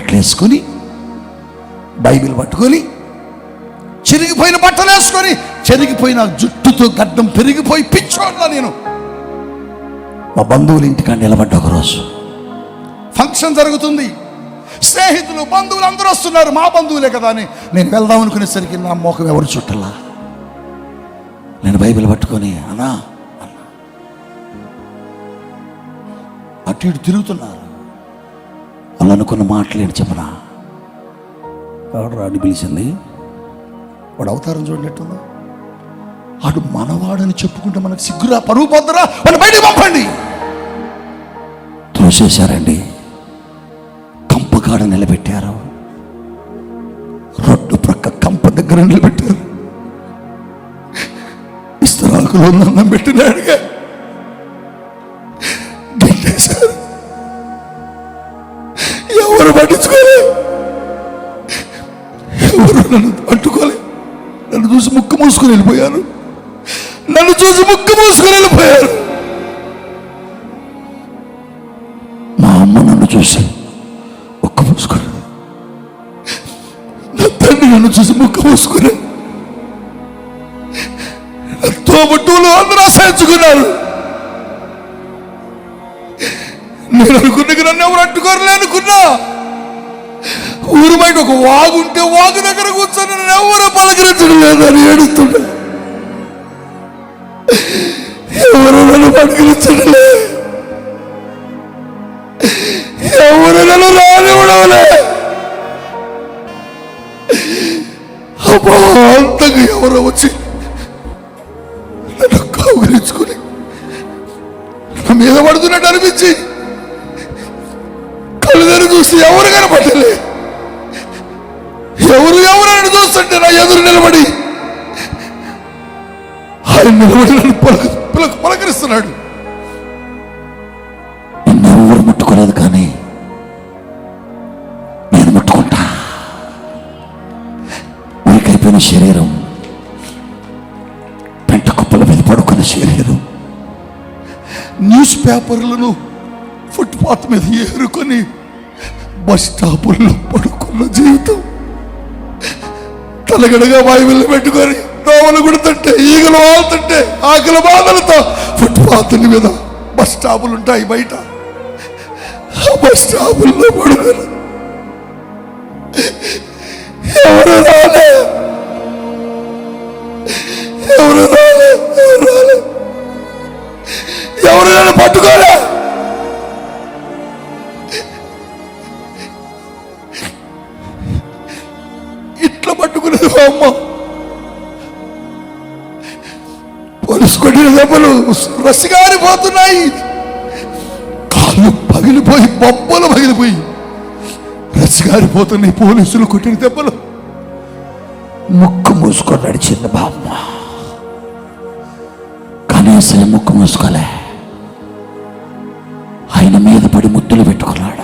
వేసుకొని బైబిల్ పట్టుకొని చెరిగిపోయిన బట్టలు వేసుకొని చెరిగిపోయిన జుట్టుతో గడ్డం పెరిగిపోయి పిచ్చోడ్లా నేను. మా బంధువుల ఇంటికాడ నిలబడ్డ ఒకరోజు ఫంక్షన్ జరుగుతుంది. స్నేహితులు బంధువులు అందరూ వస్తున్నారు. మా బంధువులే కదా అని. నేను వెళ్దాం అనుకునేసరికి నా మోకం ఎవరు చుట్టలా? నేను బైబిల్ పట్టుకొని అనా అన్నా. అటు ఇటు తిరుగుతున్నారు. వాళ్ళు అనుకున్న మాటలేంటి చెప్పనా? రాడు పిలిచింది? వాడు అవతారం చూడలేట్టుంది వాడు మనవాడని చెప్పుకుంటే మనకు సిగ్గురా పరువు పొద్దురా వాడు బయట పంపండి. తోసేశారండి. కంపకాడ నిలబెట్టారు. రొడ్డు ప్రక్క కంప దగ్గర నిలబెట్టారు. ఇస్తరాకులో నన్నం పెట్టినాడుగా. ఎవరు పట్టించుకోలే? ఎవరు నన్ను పట్టుకోలే? నన్ను చూసి ముక్కు మూసుకొని వెళ్ళిపోయారు. నన్ను చూసి ముక్కు మూసుకొని వెళ్ళిపోయారు. మా అమ్మ నన్ను చూసి ముక్కు మూసుకొని నా తండ్రి నన్ను చూసి ముక్కు మూసుకొని నా తోబుట్టువులు అందరూ ఆశ్రయించుకున్నారు. నేను అనుకున్నకి నన్ను ఎవరు అడ్డుకోరలే అనుకున్నా. ఊరు బయట ఒక వాగు ఉంటే వాగు దగ్గర కూర్చొని నన్ను ఎవరు పలకరించడం లేదని ఏడుస్తుండే. ఎవరు నన్ను పలకరించడం లేదు ఎవరు నన్ను రానివ్వడంలే అమాంతంగా ఎవరో వచ్చి నన్ను కౌగిలించుకుని నా మీద పడుతున్నట్టు అనిపించి చూసి ఎవరు కనపడలే? ఎవరు ఎవరైనా చూస్తుంటే నా ఎదురు నిలబడి ఆయన నిలబడి నన్ను పలక పలక పలకరిస్తున్నాడు. ఎవరు ముట్టుకోలేదు కానీ నేను ముట్టుకుంటా. ఉరికైపోయిన శరీరం పెంట కుప్పల మీద పడుకున్న శరీరం. న్యూస్ పేపర్లను ఫుట్పాత్ మీద ఏరుకొని బస్ స్టాపుల్లో పడుకున్న జీవితం. తలగడగా వాయువులు పెట్టుకొని దోమలు కుడుతుంటే ఈగలు వాళ్తుంటే ఆకలి బాధలతో ఫుట్పాత్ మీద బస్ స్టాపులు ఉంటాయి బయట. ఆ బస్ స్టాపుల్లో పడుకొని ఎవరు రాలే? ఎవరు రాలే? ఎవరు రాలే? ఎవరు పట్టుకోలే? పట్టుకునేది అమ్మ. పోలీసు కొట్టిన దెబ్బలు రసిగారిపోతున్నాయి కాళ్ళు పగిలిపోయి బొబ్బలు పగిలిపోయి రసిగారిపోతున్నాయి పోలీసులు కొట్టిన దెబ్బలు. ముక్కు మూసుకొని నడిచింది బామ్మ. కనీసం ముక్కు మూసుకోలే. ఆయన మీద పడి ముద్దులు పెట్టుకున్నాడు.